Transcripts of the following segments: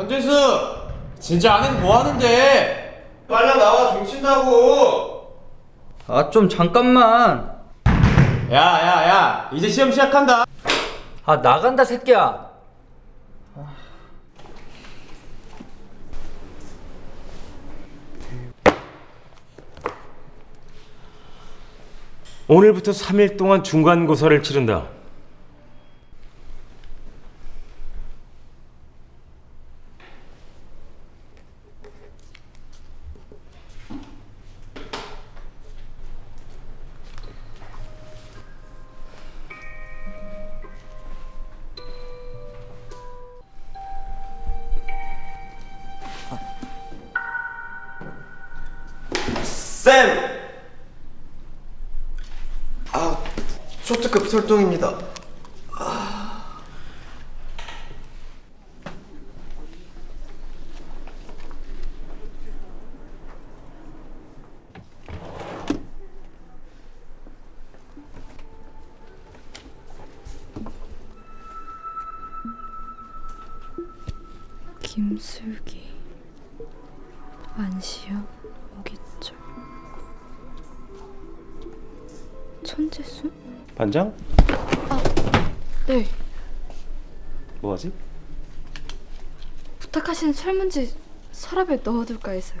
전재수! 진짜 아는 뭐 하는데? 빨라 나와 종친다고! 아 좀 잠깐만 야, 야, 야! 이제 시험 시작한다! 아 나간다 새끼야 오늘부터 3일 동안 중간고사를 치른다. 쌤! 아, 초특급 설동입니다. 김슬기 안시영 오겠죠 천재수? 반장? 네 뭐하지? 부탁하신 설문지 서랍에 넣어둘까 해서요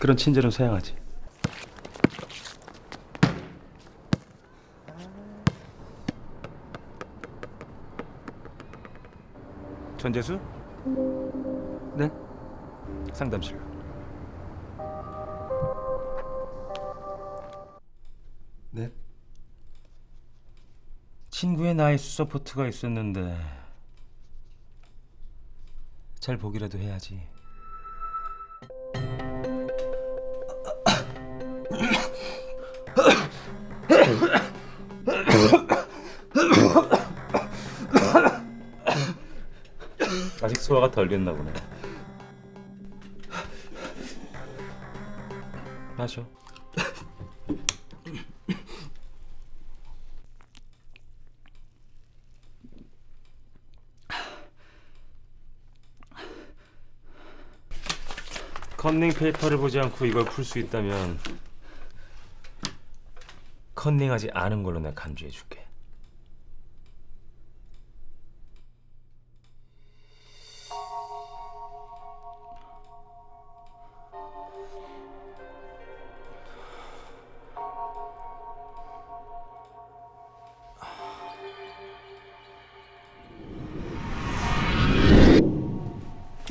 그런 친절은 사양하지. 전재수? 네? 상담실. 네? 나이스 서포트가 있었는데 잘 보기라도 해야지. 아직 소화가 덜 됐나 보네. 마셔. 컨닝 페이퍼를 보지 않고 이걸 풀 수 있다면 컨닝하지 않은 걸로 내가 간주해 줄게.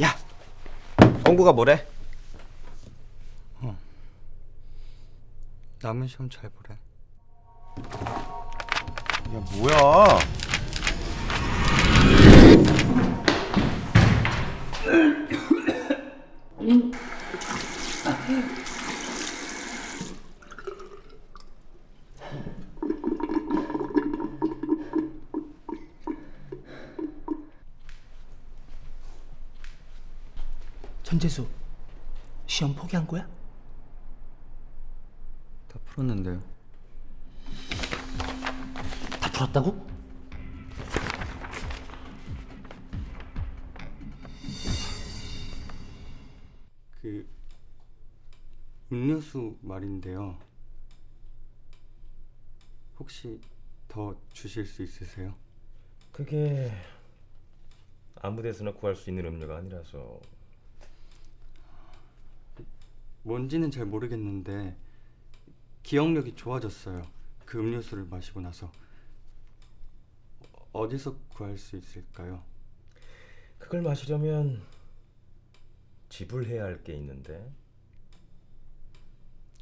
야! 공부가 뭐래? 남은 시험 잘 보래 야, 뭐야? 전재수 시험 포기한 거야? 다 풀었는데요 다 풀었다고? 그 음료수 말인데요 혹시 더 주실 수 있으세요? 그게 아무 데서나 구할 수 있는 음료가 아니라서 뭔지는 잘 모르겠는데 기억력이 좋아졌어요. 그 음료수를 마시고 나서 어- 어디서 구할 수 있을까요? 그걸 마시려면 지불해야 할 게 있는데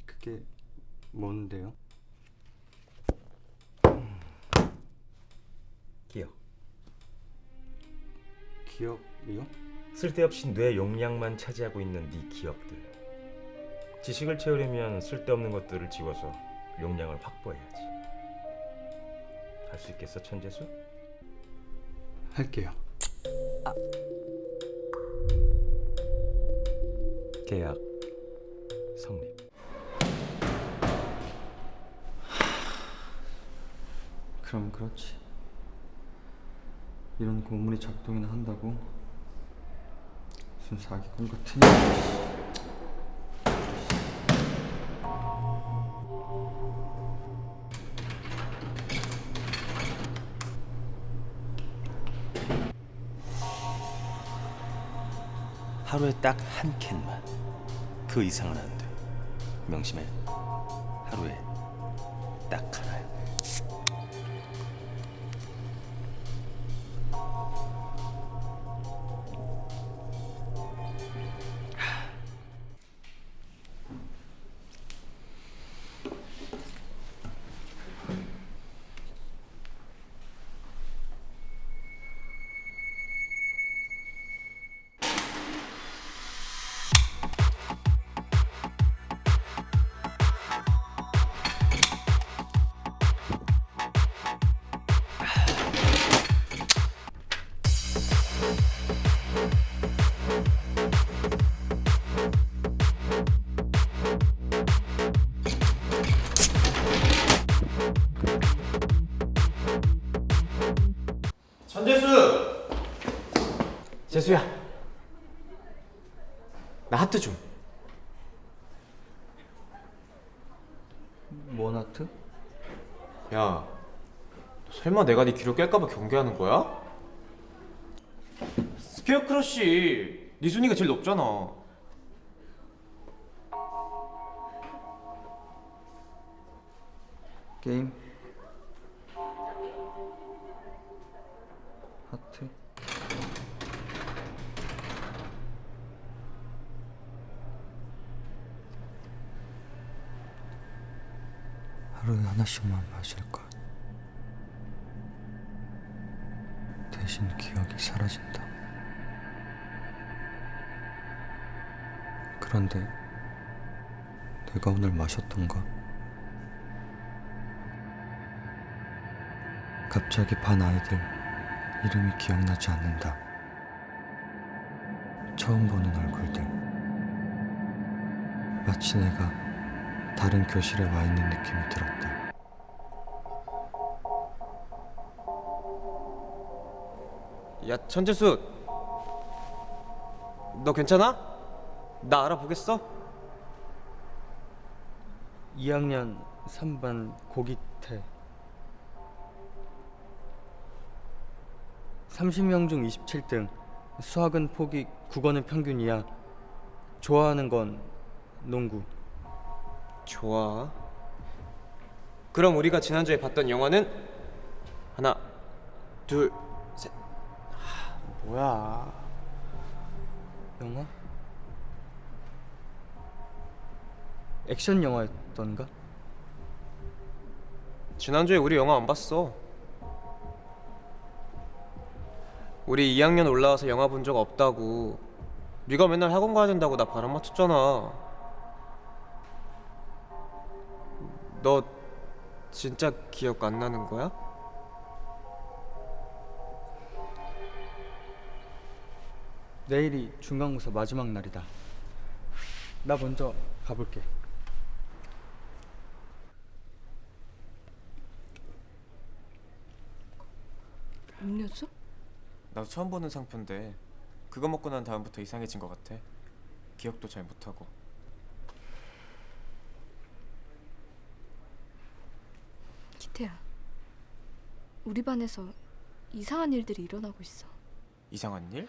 그게 뭔데요? 기억 기억이요? 쓸데없이 뇌 용량만 차지하고 있는 네 기억들 지식을 채우려면 쓸데없는 것들을 지워서 용량을 확보해야지 할 수 있겠어 천재수? 할게요. 계약 성립 그럼 그렇지. 이런 고문이 작동이나 한다고? 무슨 사기꾼 같은 하루에 딱 한 캔만 그 이상은 안 돼. 명심해. 하루에 딱 하나 설마 내가 네 기록 깰까봐 경계하는 거야? 스퀘어 크러쉬, 네 순위가 제일 높잖아. 게임 하트 하루에 하나씩만 마실 것 대신 기억이 사라진다 그런데 내가 오늘 마셨던 것 갑자기 반 아이들 이름이 기억나지 않는다. 처음 보는 얼굴들. 마치 내가 다른 교실에 와 있는 느낌이 들었다. 야, 전재수. 너 괜찮아? 나 알아보겠어? 2학년 3반 고기태 30명 중 27등 수학은 포기 국어는 평균 이야 좋아하는 건 농구 좋아. 그럼 우리가 지난주에 봤던 영화는 하나, 둘, 뭐야? 영화? 액션 영화였던가? 지난주에 우리 영화 안 봤어. 우리 2학년 올라와서 영화 본 적 없다고. 네가 맨날 학원 가야 된다고 나 바람 맞췄잖아. 너 진짜 기억 안 나는 거야? 내일이 중간고사 마지막 날이다 나 먼저 가볼게 음료수? 나도 처음 보는 상표인데 그거 먹고 난 다음부터 이상해진 것 같아. 기억도 잘 못하고. 기태야. 우리 반에서 이상한 일들이 일어나고 있어. 이상한 일?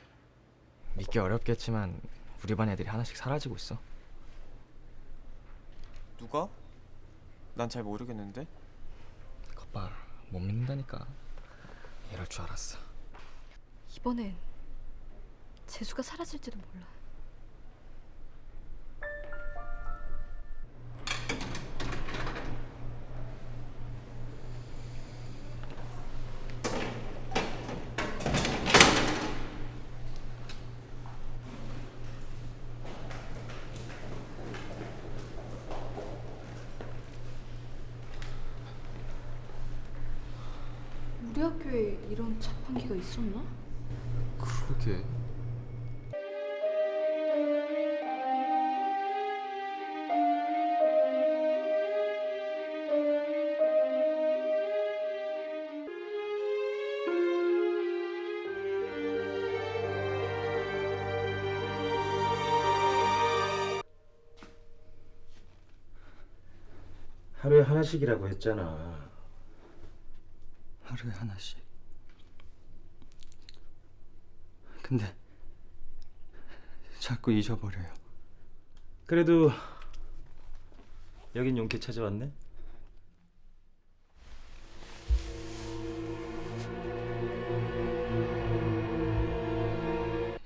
믿기 어렵겠지만 우리 반 애들이 하나씩 사라지고 있어. 누가? 난 잘 모르겠는데. 거봐 못 믿는다니까. 이럴 줄 알았어. 이번엔 재수가 사라질지도 몰라. 있었나? 그러게 하루에 하나씩이라고 했잖아. 하루에 하나씩. 근데 자꾸 잊어버려요. 그래도 여긴 용케 찾아왔네.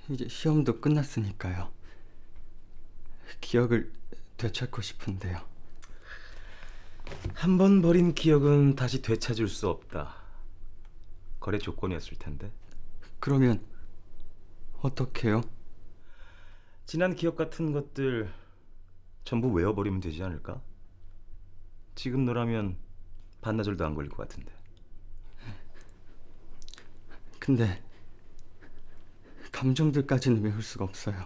이제 시험도 끝났으니까요. 기억을 되찾고 싶은데요. 한 번 버린 기억은 다시 되찾을 수 없다. 거래 조건이었을 텐데. 그러면 어떻게요? 지난 기억 같은 것들 전부 외워버리면 되지 않을까? 지금 너라면 반나절도 안 걸릴 것 같은데. 근데 감정들까지는 외울 수가 없어요.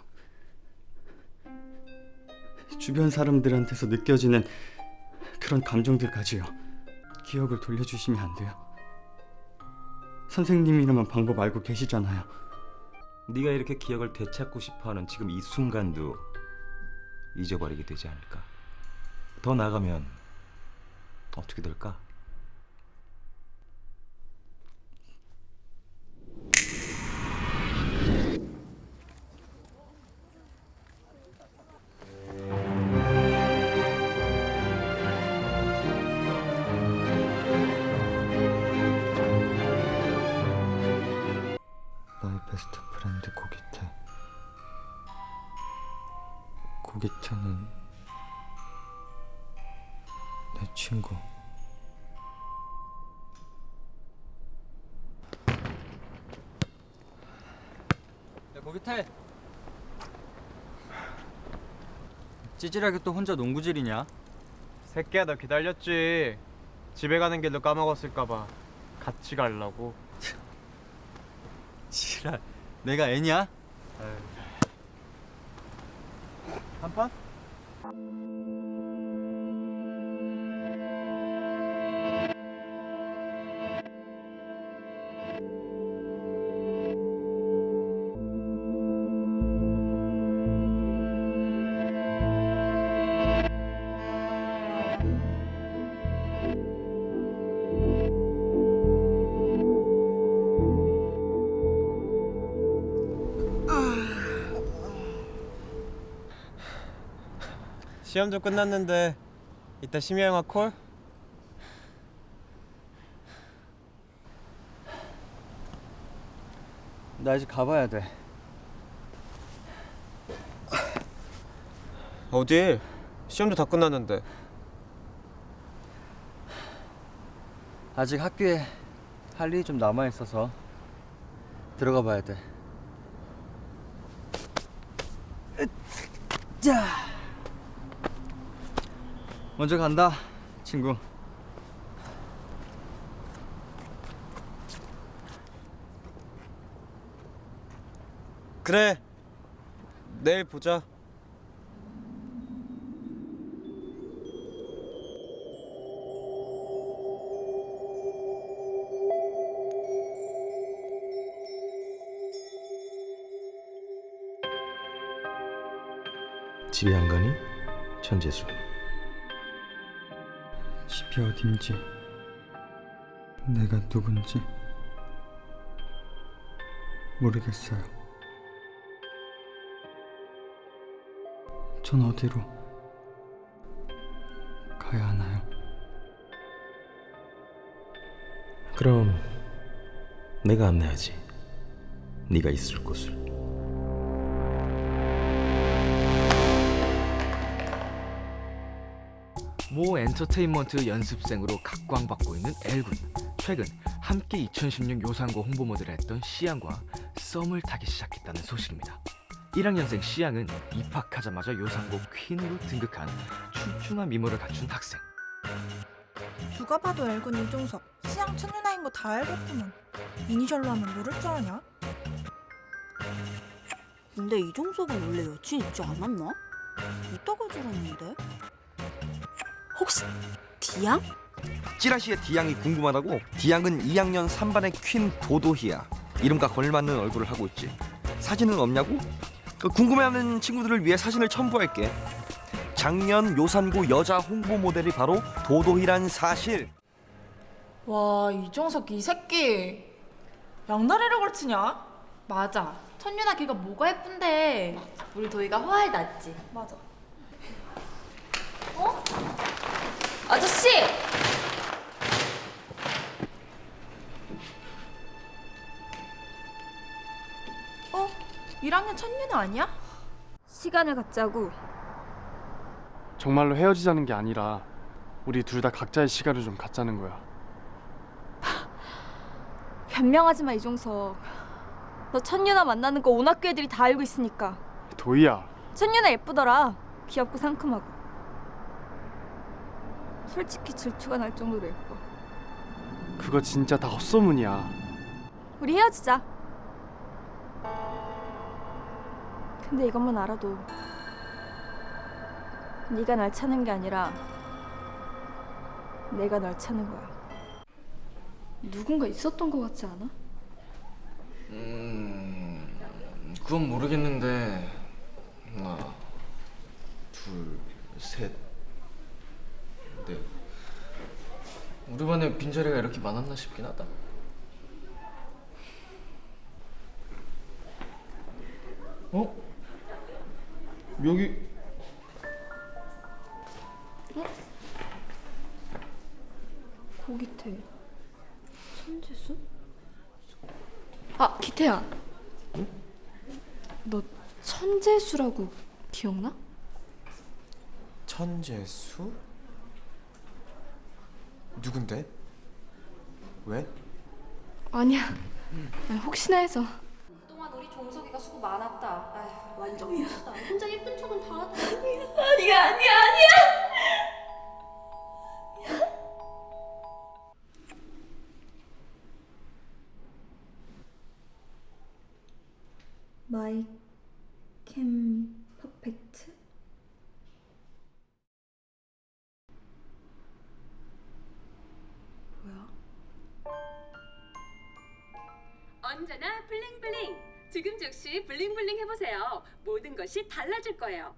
주변 사람들한테서 느껴지는 그런 감정들까지요. 기억을 돌려주시면 안 돼요. 선생님이라면 방법 알고 계시잖아요. 네가 이렇게 기억을 되찾고 싶어하는 지금 이 순간도 잊어버리게 되지 않을까? 더 나가면 어떻게 될까? 고기태는 내 친구. 야 고기태. 찌질하게 또 혼자 농구질이냐? 새끼야 너 기다렸지. 집에 가는 길도 까먹었을까봐 같이 가려고. 지랄. 내가 애냐? 한 판? 시험도 끝났는데 이따 심야 영화 콜? 나 이제 가봐야 돼. 어디? 시험도 다 끝났는데. 아직 학교에 할 일이 좀 남아 있어서 들어가 봐야 돼. 자, 먼저 간다, 친구. 그래. 내일 보자. 집에 안 가니? 천재수. 집이 어딘지, 내가 누군지 모르겠어요. 전 어디로 가야 하나요? 그럼 내가 안내하지. 네가 있을 곳을. 모 엔터테인먼트 연습생으로 각광받고 있는 L군. 최근 함께 2016 요상고 홍보 모델을 했던 시양과 썸을 타기 시작했다는 소식입니다. 1학년생 시양은 입학하자마자 요상고 퀸으로 등극한 출중한 미모를 갖춘 학생. 누가 봐도 앨군 이종석. 시장 천윤아인 거 다 알겠구만 이니셜로 하면 모를 줄 아냐? 근데 이종석은 원래 여친 있지 않았나? 있다고 들었는데 혹시 디양? 찌라시의 디양이 궁금하다고? 디양은 2학년 3반의 퀸 도도희야. 이름과 걸맞는 얼굴을 하고 있지. 사진은 없냐고? 그 궁금해하는 친구들을 위해 사진을 첨부할게. 작년 요산구 여자 홍보 모델이 바로 도도희란 사실. 와 이종석 이 새끼 양다리를 걸치냐? 맞아. 천윤아 걔가 뭐가 예쁜데. 우리 도희가 훨 낫지. 맞아. 아저씨! 어? 1학년 천윤아 아니야? 시간을 갖자고. 정말로 헤어지자는 게 아니라 우리 둘 다 각자의 시간을 좀 갖자는 거야. 변명하지 마 이종석. 너 천윤아 만나는 거 온 학교 애들이 다 알고 있으니까. 도희야, 천윤아 예쁘더라. 귀엽고 상큼하고. 솔직히 질투가 날 정도로 예뻐. 그거 진짜 다 헛소문이야. 우리 헤어지자. 근데 이것만 알아도 네가 날 찾는 게 아니라 내가 널 찾는 거야. 누군가 있었던 것 같지 않아? 음, 그건 모르겠는데 하나, 둘, 셋, 넷. 우리 반에 빈자리가 이렇게 많았나 싶긴 하다. 어? 여기 고기태 천재수? 아 기태야 너 천재수라고 기억나? 천재수? 누군데? 왜? 아니야 아니, 혹시나 해서 그동안 우리 종석이가 수고 많았다. 아휴, 완전 미쳤다. 혼자 예쁜 것이 달라질 거예요.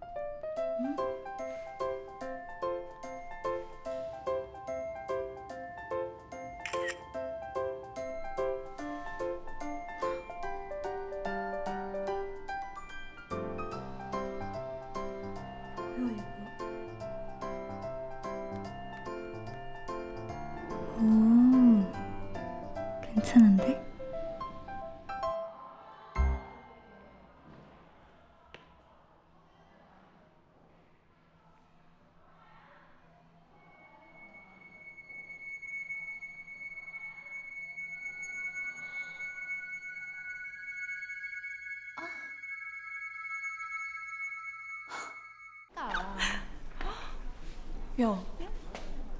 야,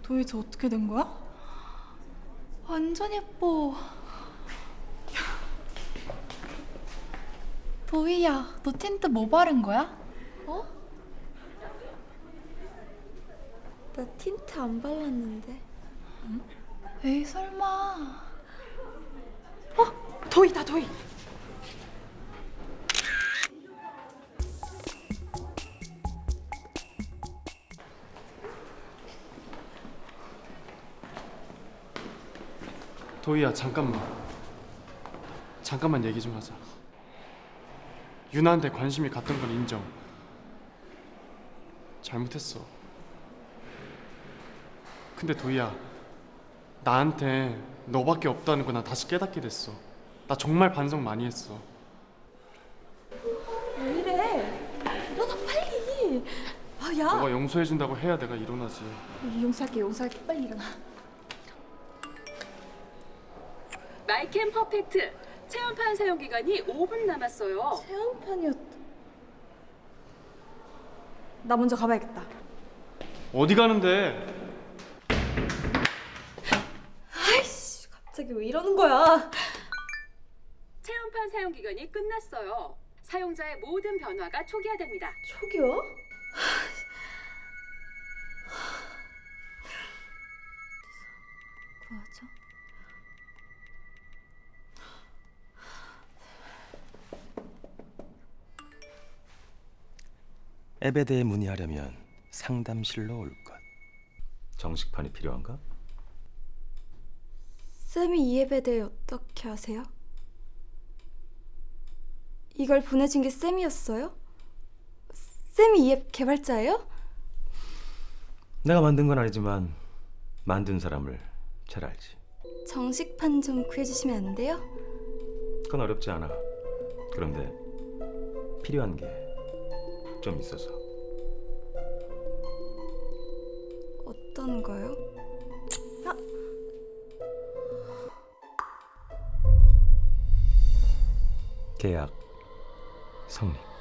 도희 저 어떻게 된 거야? 완전 예뻐. 도희야, 너 틴트 뭐 바른 거야? 어? 나 틴트 안 발랐는데 에이, 설마. 어? 도희 다 도희. 도희야 잠깐만. 잠깐만 얘기 좀 하자. 유나한테 관심이 갔던 건 인정. 잘못했어. 근데 도희야, 나한테 너밖에 없다는 거 나 다시 깨닫게 됐어. 나 정말 반성 많이 했어. 왜 이래 일어나 빨리 아 야 너가 용서해준다고 해야 내가 일어나지. 용서할게 용서할게 빨리 일어나 마이캠 퍼펙트. 체험판 사용 기간이 5분 남았어요. 체험판이었 나 먼저 가봐야겠다 어디 가는데? 아이씨 갑자기 왜 이러는 거야 체험판 사용 기간이 끝났어요. 사용자의 모든 변화가 초기화됩니다. 초기화? 앱에 대해 문의하려면 상담실로 올 것. 정식판이 필요한가? 쌤이 이 앱에 대해 어떻게 아세요? 이걸 보내준 게 쌤이었어요? 쌤이 이 앱 개발자예요? 내가 만든 건 아니지만 만든 사람을 잘 알지. 정식판 좀 구해주시면 안 돼요? 그건 어렵지 않아. 그런데 필요한 게 좀 있어서. 어떤 거요? 계약 성립.